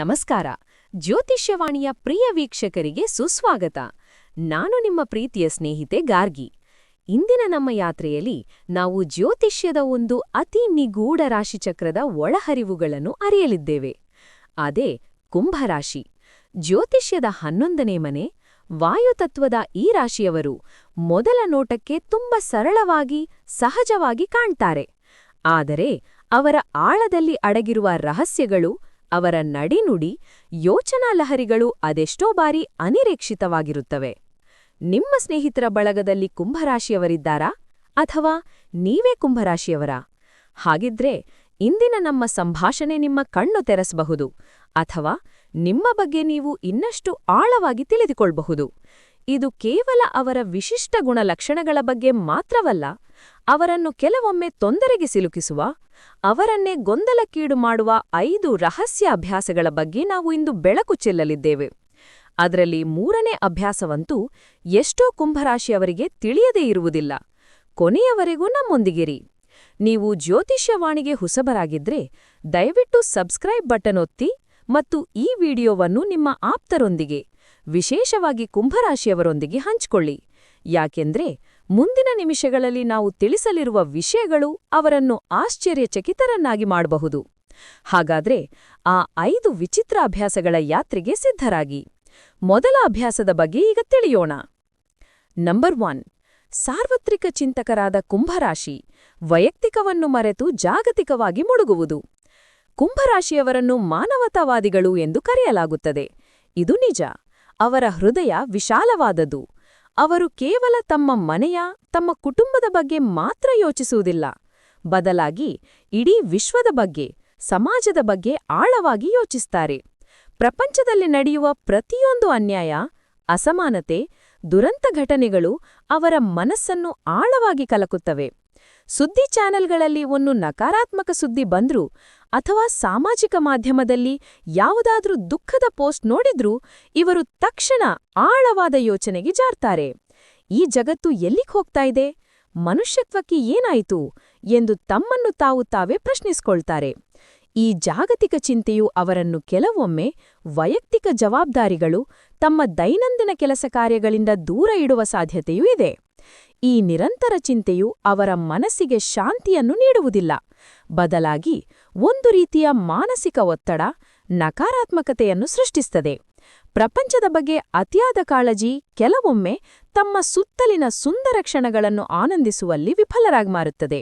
ನಮಸ್ಕಾರ. ಜ್ಯೋತಿಷ್ಯವಾಣಿಯ ಪ್ರಿಯ ವೀಕ್ಷಕರಿಗೆ ಸುಸ್ವಾಗತ. ನಾನು ನಿಮ್ಮ ಪ್ರೀತಿಯ ಸ್ನೇಹಿತೆ ಗಾರ್ಗಿ. ಇಂದಿನ ನಮ್ಮ ಯಾತ್ರೆಯಲ್ಲಿ ನಾವು ಜ್ಯೋತಿಷ್ಯದ ಒಂದು ಅತಿ ನಿಗೂಢ ರಾಶಿಚಕ್ರದ ಒಳಹರಿವುಗಳನ್ನು ಅರಿಯಲಿದ್ದೇವೆ. ಅದೇ ಕುಂಭರಾಶಿ. ಜ್ಯೋತಿಷ್ಯದ ಹನ್ನೊಂದನೇ ಮನೆ, ವಾಯುತತ್ವದ ಈ ರಾಶಿಯವರು ಮೊದಲ ನೋಟಕ್ಕೆ ತುಂಬ ಸರಳವಾಗಿ, ಸಹಜವಾಗಿ ಕಾಣ್ತಾರೆ. ಆದರೆ ಅವರ ಆಳದಲ್ಲಿ ಅಡಗಿರುವ ರಹಸ್ಯಗಳು ಅವರ ನಡಿನುಡಿ ಯೋಚನಾ ಲಹರಿಗಳು ಅದೆಷ್ಟೋ ಬಾರಿ ಅನಿರೀಕ್ಷಿತವಾಗಿರುತ್ತವೆ. ನಿಮ್ಮ ಸ್ನೇಹಿತರ ಬಳಗದಲ್ಲಿ ಕುಂಭರಾಶಿಯವರಿದ್ದಾರಾ? ಅಥವಾ ನೀವೇ ಕುಂಭರಾಶಿಯವರಾ? ಹಾಗಿದ್ರೆ ಇಂದಿನ ನಮ್ಮ ಸಂಭಾಷಣೆ ನಿಮ್ಮ ಕಣ್ಣು ತೆರೆಸಬಹುದು, ಅಥವಾ ನಿಮ್ಮ ಬಗ್ಗೆ ನೀವು ಇನ್ನಷ್ಟು ಆಳವಾಗಿ ತಿಳಿದುಕೊಳ್ಬಹುದು. ಇದು ಕೇವಲ ಅವರ ವಿಶಿಷ್ಟ ಗುಣಲಕ್ಷಣಗಳ ಬಗ್ಗೆ ಮಾತ್ರವಲ್ಲ ಅವರನ್ನು ಕೆಲವೊಮ್ಮೆ ತೊಂದರೆಗೆ ಸಿಲುಕಿಸುವ, ಅವರನ್ನೇ ಗೊಂದಲಕ್ಕೀಡು ಮಾಡುವ ಐದು ರಹಸ್ಯ ಅಭ್ಯಾಸಗಳ ಬಗ್ಗೆ ನಾವು ಇಂದು ಬೆಳಕು ಚೆಲ್ಲಲಿದ್ದೇವೆ. ಅದರಲ್ಲಿ ಮೂರನೇ ಅಭ್ಯಾಸವಂತೂ ಎಷ್ಟೋ ಕುಂಭರಾಶಿಯವರಿಗೆ ತಿಳಿಯದೇ ಇರುವುದಿಲ್ಲ. ಕೊನೆಯವರೆಗೂ ನಮ್ಮೊಂದಿಗಿರಿ. ನೀವು ಜ್ಯೋತಿಷ್ಯವಾಣಿಗೆ ಹುಸಬರಾಗಿದ್ರೆ ದಯವಿಟ್ಟು ಸಬ್ಸ್ಕ್ರೈಬ್ ಬಟನ್ ಒತ್ತಿ ಮತ್ತು ಈ ವಿಡಿಯೋವನ್ನು ನಿಮ್ಮ ಆಪ್ತರೊಂದಿಗೆ, ವಿಶೇಷವಾಗಿ ಕುಂಭರಾಶಿಯವರೊಂದಿಗೆ ಹಂಚಿಕೊಳ್ಳಿ. ಯಾಕೆಂದ್ರೆ ಮುಂದಿನ ನಿಮಿಷಗಳಲ್ಲಿ ನಾವು ತಿಳಿಸಲಿರುವ ವಿಷಯಗಳು ಅವರನ್ನು ಆಶ್ಚರ್ಯಚಕಿತರನ್ನಾಗಿ ಮಾಡಬಹುದು. ಹಾಗಾದ್ರೆ ಆ ಐದು ವಿಚಿತ್ರ ಅಭ್ಯಾಸಗಳ ಯಾತ್ರೆಗೆ ಸಿದ್ಧರಾಗಿ. ಮೊದಲ ಅಭ್ಯಾಸದ ಬಗ್ಗೆ ಈಗ ತಿಳಿಯೋಣ. ನಂಬರ್ ಒನ್ ಸಾರ್ವತ್ರಿಕ ಚಿಂತಕರಾದ ಕುಂಭರಾಶಿ ವೈಯಕ್ತಿಕವನ್ನು ಮರೆತು ಜಾಗತಿಕವಾಗಿ ಮುಳುಗುವುದು. ಕುಂಭರಾಶಿಯವರನ್ನು ಮಾನವತಾವಾದಿಗಳು ಎಂದು ಕರೆಯಲಾಗುತ್ತದೆ. ಇದು ನಿಜ, ಅವರ ಹೃದಯ ವಿಶಾಲವಾದದ್ದು. ಅವರು ಕೇವಲ ತಮ್ಮ ಮನೆಯ, ತಮ್ಮ ಕುಟುಂಬದ ಬಗ್ಗೆ ಮಾತ್ರ ಯೋಚಿಸುವುದಿಲ್ಲ. ಬದಲಾಗಿ ಇಡೀ ವಿಶ್ವದ ಬಗ್ಗೆ, ಸಮಾಜದ ಬಗ್ಗೆ ಆಳವಾಗಿ ಯೋಚಿಸ್ತಾರೆ. ಪ್ರಪಂಚದಲ್ಲಿ ನಡೆಯುವ ಪ್ರತಿಯೊಂದು ಅನ್ಯಾಯ, ಅಸಮಾನತೆ, ದುರಂತ ಘಟನೆಗಳು ಅವರ ಮನಸ್ಸನ್ನು ಆಳವಾಗಿ ಕಲಕುತ್ತವೆ. ಸುದ್ದಿ ಚಾನೆಲ್ಗಳಲ್ಲಿ ಒಂದು ನಕಾರಾತ್ಮಕ ಸುದ್ದಿ ಬಂದ್ರೂ ಅಥವಾ ಸಾಮಾಜಿಕ ಮಾಧ್ಯಮದಲ್ಲಿ ಯಾವುದಾದ್ರೂ ದುಃಖದ ಪೋಸ್ಟ್ ನೋಡಿದ್ರೂ ಇವರು ತಕ್ಷಣ ಆಳವಾದ ಯೋಚನೆಗೆ ಜಾರ್ತಾರೆ. ಈ ಜಗತ್ತು ಎಲ್ಲಿಗೆ ಹೋಗ್ತಾ ಇದೆ? ಮನುಷ್ಯತ್ವಕ್ಕೆ ಏನಾಯಿತು? ಎಂದು ತಮ್ಮನ್ನು ತಾವು ತಾವೇ ಪ್ರಶ್ನಿಸ್ಕೊಳ್ತಾರೆ. ಈ ಜಾಗತಿಕ ಚಿಂತೆಯು ಅವರನ್ನು ಕೆಲವೊಮ್ಮೆ ವೈಯಕ್ತಿಕ ಜವಾಬ್ದಾರಿಗಳು ತಮ್ಮ ದೈನಂದಿನ ಕೆಲಸ ಕಾರ್ಯಗಳಿಂದ ದೂರ ಇಡುವ ಸಾಧ್ಯತೆಯೂ ಇದೆ. ಈ ನಿರಂತರ ಚಿಂತೆಯು ಅವರ ಮನಸ್ಸಿಗೆ ಶಾಂತಿಯನ್ನು ನೀಡುವುದಿಲ್ಲ. ಬದಲಾಗಿ ಒಂದು ರೀತಿಯ ಮಾನಸಿಕ ಒತ್ತಡ ನಕಾರಾತ್ಮಕತೆಯನ್ನು ಸೃಷ್ಟಿಸುತ್ತದೆ. ಪ್ರಪಂಚದ ಬಗ್ಗೆ ಅತಿಯಾದ ಕಾಳಜಿ ಕೆಲವೊಮ್ಮೆ ತಮ್ಮ ಸುತ್ತಲಿನ ಸುಂದರ ಕ್ಷಣಗಳನ್ನು ಆನಂದಿಸುವಲ್ಲಿ ವಿಫಲರಾಗಿ ಮಾರುತ್ತದೆ.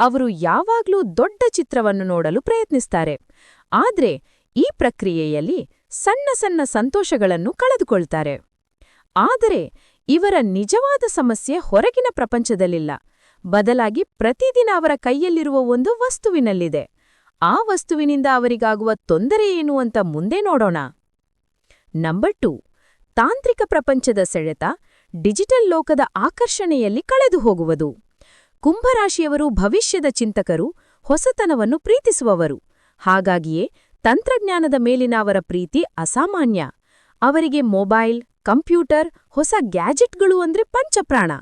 ಅವರು ಯಾವಾಗ್ಲೂ ದೊಡ್ಡ ಚಿತ್ರವನ್ನು ನೋಡಲು ಪ್ರಯತ್ನಿಸ್ತಾರೆ. ಆದ್ರೆ ಈ ಪ್ರಕ್ರಿಯೆಯಲ್ಲಿ ಸಣ್ಣ ಸಣ್ಣ ಸಂತೋಷಗಳನ್ನು ಕಳೆದುಕೊಳ್ತಾರೆ. ಆದರೆ ಇವರ ನಿಜವಾದ ಸಮಸ್ಯೆ ಹೊರಗಿನ ಪ್ರಪಂಚದಲ್ಲಿಲ್ಲ. ಬದಲಾಗಿ ಪ್ರತಿದಿನ ಅವರ ಕೈಯಲ್ಲಿರುವ ಒಂದು ವಸ್ತುವಿನಲ್ಲಿದೆ. ಆ ವಸ್ತುವಿನಿಂದ ಅವರಿಗಾಗುವ ತೊಂದರೆ ಏನು ಅಂತ ಮುಂದೆ ನೋಡೋಣ. Number two. ತಾಂತ್ರಿಕ ಪ್ರಪಂಚದ ಸೆಳೆತ ಡಿಜಿಟಲ್ ಲೋಕದ ಆಕರ್ಷಣೆಯಲ್ಲಿ ಕಳೆದು ಹೋಗುವುದು. ಕುಂಭರಾಶಿಯವರು ಭವಿಷ್ಯದ ಚಿಂತಕರು, ಹೊಸತನವನ್ನು ಪ್ರೀತಿಸುವವರು. ಹಾಗಾಗಿಯೇ ತಂತ್ರಜ್ಞಾನದ ಮೇಲಿನ ಅವರ ಪ್ರೀತಿ ಅಸಾಮಾನ್ಯ. ಅವರಿಗೆ ಮೊಬೈಲ್ ಕಂಪ್ಯೂಟರ್ ಹೊಸ ಗ್ಯಾಜೆಟ್ಗಳು ಅಂದ್ರೆ ಪಂಚಪ್ರಾಣ.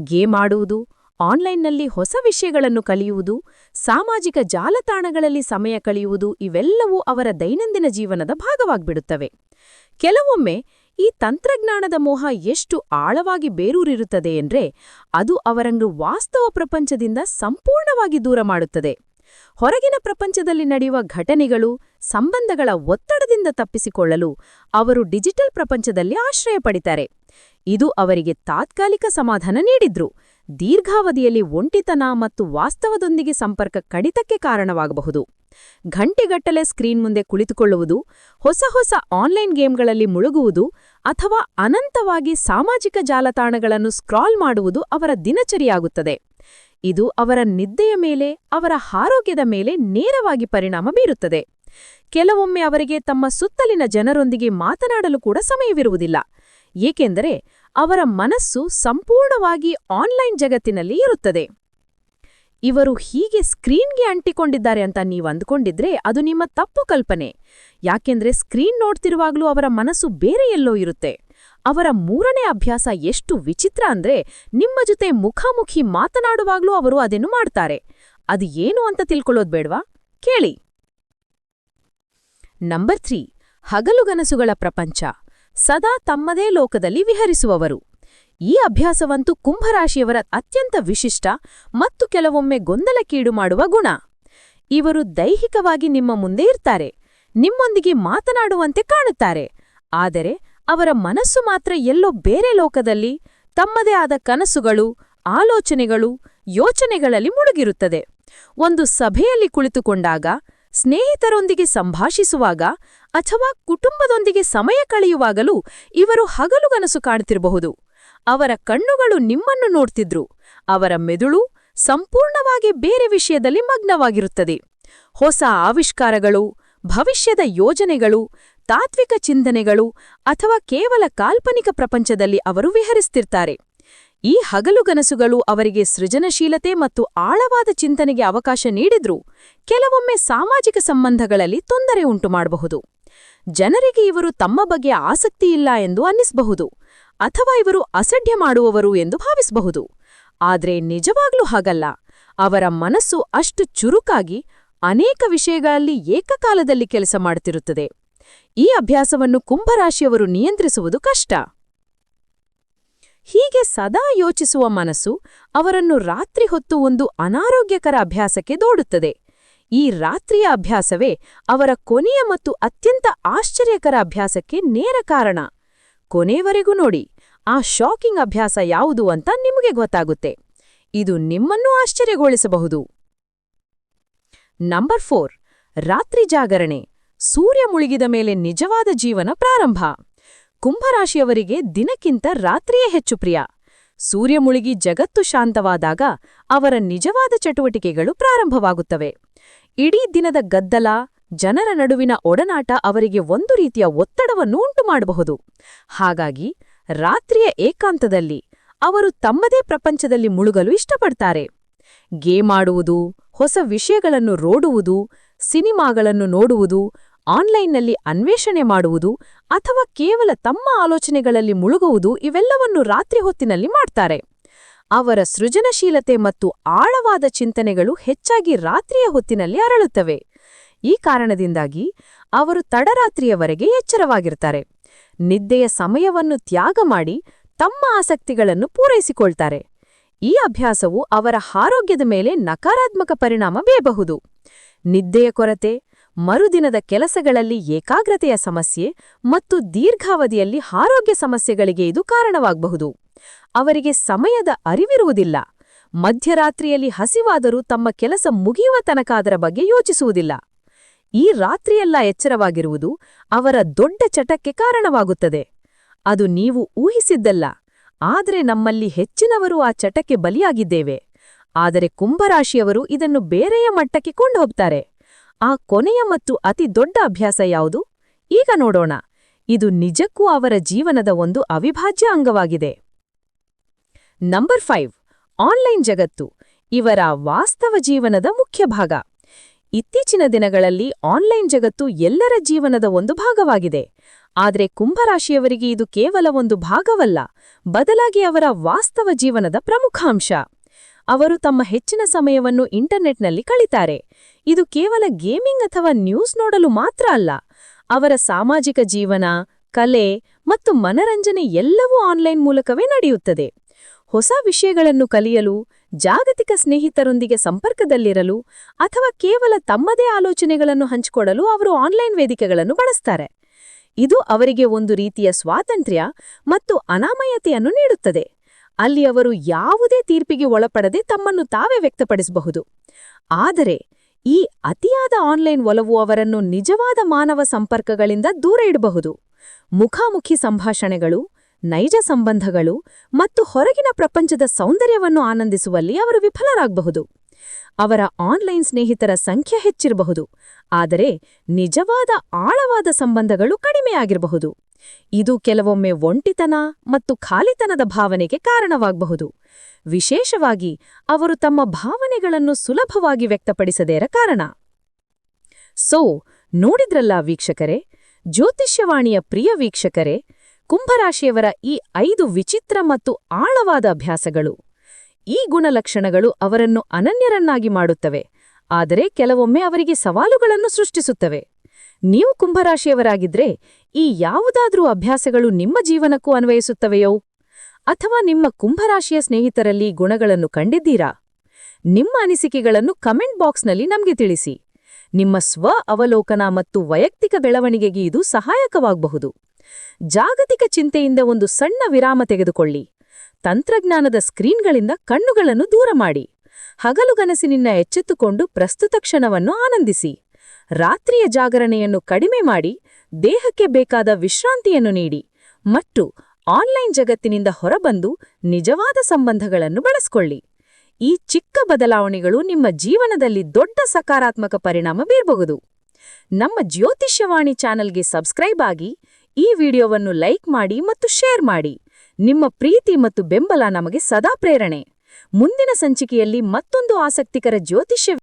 ಗೇಮ್ ಆಡುವುದು, ಆನ್ಲೈನ್ನಲ್ಲಿ ಹೊಸ ವಿಷಯಗಳನ್ನು ಕಲಿಯುವುದು, ಸಾಮಾಜಿಕ ಜಾಲತಾಣಗಳಲ್ಲಿ ಸಮಯ ಕಳೆಯುವುದು ಇವೆಲ್ಲವೂ ಅವರ ದೈನಂದಿನ ಜೀವನದ ಭಾಗವಾಗ್ಬಿಡುತ್ತವೆ. ಕೆಲವೊಮ್ಮೆ ಈ ತಂತ್ರಜ್ಞಾನದ ಮೋಹ ಎಷ್ಟು ಆಳವಾಗಿ ಬೇರೂರಿರುತ್ತದೆ ಎಂದ್ರೆ ಅದು ಅವರನ್ನು ವಾಸ್ತವ ಪ್ರಪಂಚದಿಂದ ಸಂಪೂರ್ಣವಾಗಿ ದೂರ ಮಾಡುತ್ತದೆ. ಹೊರಗಿನ ಪ್ರಪಂಚದಲ್ಲಿ ನಡೆಯುವ ಘಟನೆಗಳು ಸಂಬಂಧಗಳ ಒತ್ತಡದಿಂದ ತಪ್ಪಿಸಿಕೊಳ್ಳಲು ಅವರು ಡಿಜಿಟಲ್ ಪ್ರಪಂಚದಲ್ಲಿ ಆಶ್ರಯ ಪಡಿತಾರೆ. ಇದು ಅವರಿಗೆ ತಾತ್ಕಾಲಿಕ ಸಮಾಧಾನ ನೀಡಿದ್ರು. ದೀರ್ಘಾವಧಿಯಲ್ಲಿ ಒಂಟಿತನ ಮತ್ತು ವಾಸ್ತವದೊಂದಿಗೆ ಸಂಪರ್ಕ ಕಡಿತಕ್ಕೆ ಕಾರಣವಾಗಬಹುದು. ಘಂಟೆಗಟ್ಟಲೆ ಸ್ಕ್ರೀನ್ ಮುಂದೆ ಕುಳಿತುಕೊಳ್ಳುವುದು, ಹೊಸ ಹೊಸ ಆನ್ಲೈನ್ ಗೇಮ್ಗಳಲ್ಲಿ ಮುಳುಗುವುದು ಅಥವಾ ಅನಂತವಾಗಿ ಸಾಮಾಜಿಕ ಜಾಲತಾಣಗಳನ್ನು ಸ್ಕ್ರಾಲ್ ಮಾಡುವುದು ಅವರ ದಿನಚರಿಯಾಗುತ್ತದೆ. ಇದು ಅವರ ನಿದ್ದೆಯ ಮೇಲೆ, ಅವರ ಆರೋಗ್ಯದ ಮೇಲೆ ನೇರವಾಗಿ ಪರಿಣಾಮ ಬೀರುತ್ತದೆ. ಕೆಲವೊಮ್ಮೆ ಅವರಿಗೆ ತಮ್ಮ ಸುತ್ತಲಿನ ಜನರೊಂದಿಗೆ ಮಾತನಾಡಲು ಕೂಡ ಸಮಯವಿರುವುದಿಲ್ಲ. ಏಕೆಂದರೆ ಅವರ ಮನಸ್ಸು ಸಂಪೂರ್ಣವಾಗಿ ಆನ್ಲೈನ್ ಜಗತ್ತಿನಲ್ಲಿ ಇರುತ್ತದೆ. ಇವರು ಹೀಗೆ ಸ್ಕ್ರೀನ್ಗೆ ಅಂಟಿಕೊಂಡಿದ್ದಾರೆ ಅಂತ ನೀವು ಅಂದ್ಕೊಂಡಿದ್ರೆ ಅದು ನಿಮ್ಮ ತಪ್ಪು ಕಲ್ಪನೆ. ಯಾಕೆಂದ್ರೆ ಸ್ಕ್ರೀನ್ ನೋಡ್ತಿರುವಾಗಲೂ ಅವರ ಮನಸ್ಸು ಬೇರೆ ಎಲ್ಲೋ ಇರುತ್ತೆ. ಅವರ ಮೂರನೇ ಅಭ್ಯಾಸ ಎಷ್ಟು ವಿಚಿತ್ರ ಅಂದ್ರೆ ನಿಮ್ಮ ಜೊತೆ ಮುಖಾಮುಖಿ ಮಾತನಾಡುವಾಗ್ಲೂ ಅವರು ಅದನ್ನು ಮಾಡ್ತಾರೆ. ಅದು ಏನು ಅಂತ ತಿಳ್ಕೊಳ್ಳೋದು ಬೇಡ್ವಾ? ಕೇಳಿ. Number three. ಹಗಲುಗನಸುಗಳ ಪ್ರಪಂಚ. ಸದಾ ತಮ್ಮದೇ ಲೋಕದಲ್ಲಿ ವಿಹರಿಸುವವರು. ಈ ಅಭ್ಯಾಸವಂತೂ ಕುಂಭರಾಶಿಯವರ ಅತ್ಯಂತ ವಿಶಿಷ್ಟ ಮತ್ತು ಕೆಲವೊಮ್ಮೆ ಗೊಂದಲಕ್ಕೀಡು ಮಾಡುವ ಗುಣ. ಇವರು ದೈಹಿಕವಾಗಿ ನಿಮ್ಮ ಮುಂದೆ ಇರ್ತಾರೆ. ನಿಮ್ಮೊಂದಿಗೆ ಮಾತನಾಡುವಂತೆ ಕಾಣುತ್ತಾರೆ. ಆದರೆ ಅವರ ಮನಸ್ಸು ಮಾತ್ರ ಎಲ್ಲೋ ಬೇರೆ ಲೋಕದಲ್ಲಿ ತಮ್ಮದೇ ಆದ ಕನಸುಗಳು, ಆಲೋಚನೆಗಳು, ಯೋಚನೆಗಳಲ್ಲಿ ಮುಳುಗಿರುತ್ತದೆ. ಒಂದು ಸಭೆಯಲ್ಲಿ ಕುಳಿತುಕೊಂಡಾಗ, ಸ್ನೇಹಿತರೊಂದಿಗೆ ಸಂಭಾಷಿಸುವಾಗ ಅಥವಾ ಕುಟುಂಬದೊಂದಿಗೆ ಸಮಯ ಕಳೆಯುವಾಗಲೂ ಇವರು ಹಗಲುಗನಸು ಕಾಣುತ್ತಿರಬಹುದು ಅವರ ಕಣ್ಣುಗಳು ನಿಮ್ಮನ್ನು ನೋಡ್ತಿದ್ರು. ಅವರ ಮೆದುಳು ಸಂಪೂರ್ಣವಾಗಿ ಬೇರೆ ವಿಷಯದಲ್ಲಿ ಮಗ್ನವಾಗಿರುತ್ತದೆ. ಹೊಸ ಆವಿಷ್ಕಾರಗಳು, ಭವಿಷ್ಯದ ಯೋಜನೆಗಳು ತಾತ್ವಿಕ ಚಿಂತನೆಗಳು ಅಥವಾ ಕೇವಲ ಕಾಲ್ಪನಿಕ ಪ್ರಪಂಚದಲ್ಲಿ ಅವರು ವಿಹರಿಸ್ತಿರ್ತಾರೆ. ಈ ಹಗಲುಗನಸುಗಳು ಅವರಿಗೆ ಸೃಜನಶೀಲತೆ ಮತ್ತು ಆಳವಾದ ಚಿಂತನೆಗೆ ಅವಕಾಶ ನೀಡಿದ್ರೂ ಕೆಲವೊಮ್ಮೆ ಸಾಮಾಜಿಕ ಸಂಬಂಧಗಳಲ್ಲಿ ತೊಂದರೆ ಉಂಟುಮಾಡಬಹುದು. ಜನರಿಗೆ ಇವರು ತಮ್ಮ ಬಗ್ಗೆ ಆಸಕ್ತಿಯಿಲ್ಲ ಎಂದು ಅನ್ನಿಸಬಹುದು ಅಥವಾ ಇವರು ಅಸಡ್ಯ ಮಾಡುವವರು ಎಂದು ಭಾವಿಸಬಹುದು. ಆದರೆ ನಿಜವಾಗ್ಲೂ ಹಾಗಲ್ಲ. ಅವರ ಮನಸ್ಸು ಅಷ್ಟು ಚುರುಕಾಗಿ ಅನೇಕ ವಿಷಯಗಳಲ್ಲಿ ಏಕಕಾಲದಲ್ಲಿ ಕೆಲಸ ಮಾಡುತ್ತಿರುತ್ತದೆ ಈ ಅಭ್ಯಾಸವನ್ನು ಕುಂಭರಾಶಿಯವರು ನಿಯಂತ್ರಿಸುವುದು ಕಷ್ಟ. ಹೀಗೆ ಸದಾ ಯೋಚಿಸುವ ಮನಸ್ಸು ಅವರನ್ನು ರಾತ್ರಿ ಹೊತ್ತು ಒಂದು ಅನಾರೋಗ್ಯಕರ ಅಭ್ಯಾಸಕ್ಕೆ ದೋಡುತ್ತದೆ. ಈ ರಾತ್ರಿಯ ಅಭ್ಯಾಸವೇ ಅವರ ಕೊನೆಯ ಮತ್ತು ಅತ್ಯಂತ ಆಶ್ಚರ್ಯಕರ ಅಭ್ಯಾಸಕ್ಕೆ ನೇರ ಕಾರಣ. ಕೊನೆಯವರೆಗೂ ನೋಡಿ, ಆ ಶಾಕಿಂಗ್ ಅಭ್ಯಾಸ ಯಾವುದು ಅಂತ ನಿಮಗೆ ಗೊತ್ತಾಗುತ್ತೆ. ಇದು ನಿಮ್ಮನ್ನೂ ಆಶ್ಚರ್ಯಗೊಳಿಸಬಹುದು. ನಂಬರ್ ಫೋರ್, ರಾತ್ರಿ ಜಾಗರಣೆ. ಸೂರ್ಯ ಮುಳುಗಿದ ಮೇಲೆ ನಿಜವಾದ ಜೀವನ ಪ್ರಾರಂಭ. ಕುಂಭರಾಶಿಯವರಿಗೆ ದಿನಕ್ಕಿಂತ ರಾತ್ರಿಯೇ ಹೆಚ್ಚು ಪ್ರಿಯ. ಸೂರ್ಯ ಮುಳುಗಿ ಜಗತ್ತು ಶಾಂತವಾದಾಗ ಅವರ ನಿಜವಾದ ಚಟುವಟಿಕೆಗಳು ಪ್ರಾರಂಭವಾಗುತ್ತವೆ. ಇಡೀ ದಿನದ ಗದ್ದಲ, ಜನರ ನಡುವಿನ ಒಡನಾಟ ಅವರಿಗೆ ಒಂದು ರೀತಿಯ ಒತ್ತಡವನ್ನು ಉಂಟುಮಾಡಬಹುದು. ಹಾಗಾಗಿ ರಾತ್ರಿಯ ಏಕಾಂತದಲ್ಲಿ ಅವರು ತಮ್ಮದೇ ಪ್ರಪಂಚದಲ್ಲಿ ಮುಳುಗಲು ಇಷ್ಟಪಡ್ತಾರೆ. ಗೇಮ್ ಆಡುವುದು ಹೊಸ ವಿಷಯಗಳನ್ನು ರೋಡುವುದು ಸಿನಿಮಾಗಳನ್ನು ನೋಡುವುದು, ಆನ್ಲೈನ್ನಲ್ಲಿ ಅನ್ವೇಷಣೆ ಮಾಡುವುದು ಅಥವಾ ಕೇವಲ ತಮ್ಮ ಆಲೋಚನೆಗಳಲ್ಲಿ ಮುಳುಗುವುದು ಇವೆಲ್ಲವನ್ನು ರಾತ್ರಿ ಹೊತ್ತಿನಲ್ಲಿ ಮಾಡ್ತಾರೆ. ಅವರ ಸೃಜನಶೀಲತೆ ಮತ್ತು ಆಳವಾದ ಚಿಂತನೆಗಳು ಹೆಚ್ಚಾಗಿ ರಾತ್ರಿಯ ಹೊತ್ತಿನಲ್ಲಿ ಅರಳುತ್ತವೆ. ಈ ಕಾರಣದಿಂದಾಗಿ ಅವರು ತಡರಾತ್ರಿಯವರೆಗೆ ಎಚ್ಚರವಾಗಿರ್ತಾರೆ. ನಿದ್ದೆಯ ಸಮಯವನ್ನು ತ್ಯಾಗ ಮಾಡಿ ತಮ್ಮ ಆಸಕ್ತಿಗಳನ್ನು ಪೂರೈಸಿಕೊಳ್ತಾರೆ. ಈ ಅಭ್ಯಾಸವು ಅವರ ಆರೋಗ್ಯದ ಮೇಲೆ ನಕಾರಾತ್ಮಕ ಪರಿಣಾಮ ಬೀರಬಹುದು. ನಿದ್ದೆಯ ಕೊರತೆ, ಮರುದಿನದ ಕೆಲಸಗಳಲ್ಲಿ ಏಕಾಗ್ರತೆಯ ಸಮಸ್ಯೆ ಮತ್ತು ದೀರ್ಘಾವಧಿಯಲ್ಲಿ ಆರೋಗ್ಯ ಸಮಸ್ಯೆಗಳಿಗೆ ಇದು ಕಾರಣವಾಗಬಹುದು. ಅವರಿಗೆ ಸಮಯದ ಅರಿವಿರುವುದಿಲ್ಲ. ಮಧ್ಯರಾತ್ರಿಯಲ್ಲಿ ಹಸಿವಾದರೂ ತಮ್ಮ ಕೆಲಸ ಮುಗಿಯುವ ತನಕ ಅದರ ಬಗ್ಗೆ ಯೋಚಿಸುವುದಿಲ್ಲ. ಈ ರಾತ್ರಿಯೆಲ್ಲ ಎಚ್ಚರವಾಗಿರುವುದು ಅವರ ದೊಡ್ಡ ಚಟಕ್ಕೆ ಕಾರಣವಾಗುತ್ತದೆ. ಅದು ನೀವು ಊಹಿಸಿದ್ದಲ್ಲ, ಆದರೆ ನಮ್ಮಲ್ಲಿ ಹೆಚ್ಚಿನವರು ಆ ಚಟಕ್ಕೆ ಬಲಿಯಾಗಿದ್ದೇವೆ. ಆದರೆ ಕುಂಭರಾಶಿಯವರು ಇದನ್ನು ಬೇರೆಯ ಮಟ್ಟಕ್ಕೆ ಕೊಂಡೋಗ್ತಾರೆ ಆ ಕೊನೆಯ ಮತ್ತು ಅತಿ ದೊಡ್ಡ ಅಭ್ಯಾಸ ಯಾವುದು? ಈಗ ನೋಡೋಣ. ಇದು ನಿಜಕ್ಕೂ ಅವರ ಜೀವನದ ಒಂದು ಅವಿಭಾಜ್ಯ ಅಂಗವಾಗಿದೆ. Number five. ಆನ್ಲೈನ್ ಜಗತ್ತು. ಇವರ ವಾಸ್ತವ ಜೀವನದ ಮುಖ್ಯ ಭಾಗ. ಇತ್ತೀಚಿನ ದಿನಗಳಲ್ಲಿ ಆನ್ಲೈನ್ ಜಗತ್ತು ಎಲ್ಲರ ಜೀವನದ ಒಂದು ಭಾಗವಾಗಿದೆ. ಆದರೆ ಕುಂಭರಾಶಿಯವರಿಗೆ ಇದು ಕೇವಲ ಒಂದು ಭಾಗವಲ್ಲ, ಬದಲಾಗಿ ಅವರ ವಾಸ್ತವ ಜೀವನದ ಪ್ರಮುಖ ಅಂಶ. ಅವರು ತಮ್ಮ ಹೆಚ್ಚಿನ ಸಮಯವನ್ನು ಇಂಟರ್ನೆಟ್ನಲ್ಲಿ ಕಳೀತಾರೆ. ಇದು ಕೇವಲ ಗೇಮಿಂಗ್ ಅಥವಾ ನ್ಯೂಸ್ ನೋಡಲು ಮಾತ್ರ ಅಲ್ಲ. ಅವರ ಸಾಮಾಜಿಕ ಜೀವನ, ಕಲೆ ಮತ್ತು ಮನರಂಜನೆ ಎಲ್ಲವೂ ಆನ್ಲೈನ್ ಮೂಲಕವೇ ನಡೆಯುತ್ತದೆ. ಹೊಸ ವಿಷಯಗಳನ್ನು ಕಲಿಯಲು, ಜಾಗತಿಕ ಸ್ನೇಹಿತರೊಂದಿಗೆ ಸಂಪರ್ಕದಲ್ಲಿರಲು ಅಥವಾ ಕೇವಲ ತಮ್ಮದೇ ಆಲೋಚನೆಗಳನ್ನು ಹಂಚಿಕೊಡಲು ಅವರು ಆನ್ಲೈನ್ ವೇದಿಕೆಗಳನ್ನು ಬಳಸ್ತಾರೆ. ಇದು ಅವರಿಗೆ ಒಂದು ರೀತಿಯ ಸ್ವಾತಂತ್ರ್ಯ ಮತ್ತು ಅನಾಮಯತೆಯನ್ನು ನೀಡುತ್ತದೆ. ಅಲ್ಲಿ ಅವರು ಯಾವುದೇ ತೀರ್ಪಿಗೆ ಒಳಪಡದೆ ತಮ್ಮನ್ನು ತಾವೇ ವ್ಯಕ್ತಪಡಿಸಬಹುದು. ಆದರೆ ಈ ಅತಿಯಾದ ಆನ್ಲೈನ್ ಒಲವು ಅವರನ್ನು ನಿಜವಾದ ಮಾನವ ಸಂಪರ್ಕಗಳಿಂದ ದೂರ ಇಡಬಹುದು. ಮುಖಾಮುಖಿ ಸಂಭಾಷಣೆಗಳು, ನೈಜ ಸಂಬಂಧಗಳು ಮತ್ತು ಹೊರಗಿನ ಪ್ರಪಂಚದ ಸೌಂದರ್ಯವನ್ನು ಆನಂದಿಸುವಲ್ಲಿ ಅವರು ವಿಫಲರಾಗಬಹುದು. ಅವರ ಆನ್ಲೈನ್ ಸ್ನೇಹಿತರ ಸಂಖ್ಯೆ ಹೆಚ್ಚಿರಬಹುದು, ಆದರೆ ನಿಜವಾದ ಆಳವಾದ ಸಂಬಂಧಗಳು ಕಡಿಮೆಯಾಗಿರಬಹುದು. ಇದು ಕೆಲವೊಮ್ಮೆ ಒಂಟಿತನ ಮತ್ತು ಖಾಲಿತನದ ಭಾವನೆಗೆ ಕಾರಣವಾಗಬಹುದು. ವಿಶೇಷವಾಗಿ, ಅವರು ತಮ್ಮ ಭಾವನೆಗಳನ್ನು ಸುಲಭವಾಗಿ ವ್ಯಕ್ತಪಡಿಸದೇರ ಕಾರಣ. ಸೋ, ನೋಡಿದ್ರಲ್ಲ ವೀಕ್ಷಕರೇ, ಜ್ಯೋತಿಷ್ಯವಾಣಿಯ ಪ್ರಿಯ ವೀಕ್ಷಕರೇ, ಕುಂಭರಾಶಿಯವರ ಈ ಐದು ವಿಚಿತ್ರ ಮತ್ತು ಆಳವಾದ ಅಭ್ಯಾಸಗಳು. ಈ ಗುಣಲಕ್ಷಣಗಳು ಅವರನ್ನು ಅನನ್ಯರನ್ನಾಗಿ ಮಾಡುತ್ತವೆ, ಆದರೆ ಕೆಲವೊಮ್ಮೆ ಅವರಿಗೆ ಸವಾಲುಗಳನ್ನು ಸೃಷ್ಟಿಸುತ್ತವೆ. ನೀವು ಕುಂಭರಾಶಿಯವರಾಗಿದ್ರೆ ಈ ಯಾವುದಾದ್ರೂ ಅಭ್ಯಾಸಗಳು ನಿಮ್ಮ ಜೀವನಕ್ಕೂ ಅನ್ವಯಿಸುತ್ತವೆಯೋ? ಅಥವಾ ನಿಮ್ಮ ಕುಂಭರಾಶಿಯ ಸ್ನೇಹಿತರಲ್ಲಿ ಗುಣಗಳನ್ನು ಕಂಡಿದ್ದೀರಾ? ನಿಮ್ಮ ಅನಿಸಿಕೆಗಳನ್ನು ಕಮೆಂಟ್ ಬಾಕ್ಸ್ನಲ್ಲಿ ನಮಗೆ ತಿಳಿಸಿ. ನಿಮ್ಮ ಸ್ವ ಅವಲೋಕನ ಮತ್ತು ವೈಯಕ್ತಿಕ ಬೆಳವಣಿಗೆಗೆ ಇದು ಸಹಾಯಕವಾಗಬಹುದು. ಜಾಗತಿಕ ಚಿಂತೆಯಿಂದ ಒಂದು ಸಣ್ಣ ವಿರಾಮ ತೆಗೆದುಕೊಳ್ಳಿ. ತಂತ್ರಜ್ಞಾನದ ಸ್ಕ್ರೀನ್ಗಳಿಂದ ಕಣ್ಣುಗಳನ್ನು ದೂರ ಮಾಡಿ. ಹಗಲುಗನಸಿನಿಂದ ಎಚ್ಚೆತ್ತುಕೊಂಡು ಪ್ರಸ್ತುತ ಕ್ಷಣವನ್ನು ಆನಂದಿಸಿ. ರಾತ್ರಿಯ ಜಾಗರಣೆಯನ್ನು ಕಡಿಮೆ ಮಾಡಿ ದೇಹಕ್ಕೆ ಬೇಕಾದ ವಿಶ್ರಾಂತಿಯನ್ನು ನೀಡಿ ಮತ್ತು ಆನ್ಲೈನ್ ಜಗತ್ತಿನಿಂದ ಹೊರಬಂದು ನಿಜವಾದ ಸಂಬಂಧಗಳನ್ನು ಬಳಸಿಕೊಳ್ಳಿ. ಈ ಚಿಕ್ಕ ಬದಲಾವಣೆಗಳು ನಿಮ್ಮ ಜೀವನದಲ್ಲಿ ದೊಡ್ಡ ಸಕಾರಾತ್ಮಕ ಪರಿಣಾಮ ಬೀರಬಹುದು. ನಮ್ಮ ಜ್ಯೋತಿಷ್ಯವಾಣಿ ಚಾನೆಲ್ಗೆ ಸಬ್ಸ್ಕ್ರೈಬ್ ಆಗಿ ಈ ವಿಡಿಯೋವನ್ನು ಲೈಕ್ ಮಾಡಿ ಮತ್ತು ಶೇರ್ ಮಾಡಿ. ನಿಮ್ಮ ಪ್ರೀತಿ ಮತ್ತು ಬೆಂಬಲ ನಮಗೆ ಸದಾ ಪ್ರೇರಣೆ. ಮುಂದಿನ ಸಂಚಿಕೆಯಲ್ಲಿ ಮತ್ತೊಂದು ಆಸಕ್ತಿಕರ ಜ್ಯೋತಿಷ್ಯ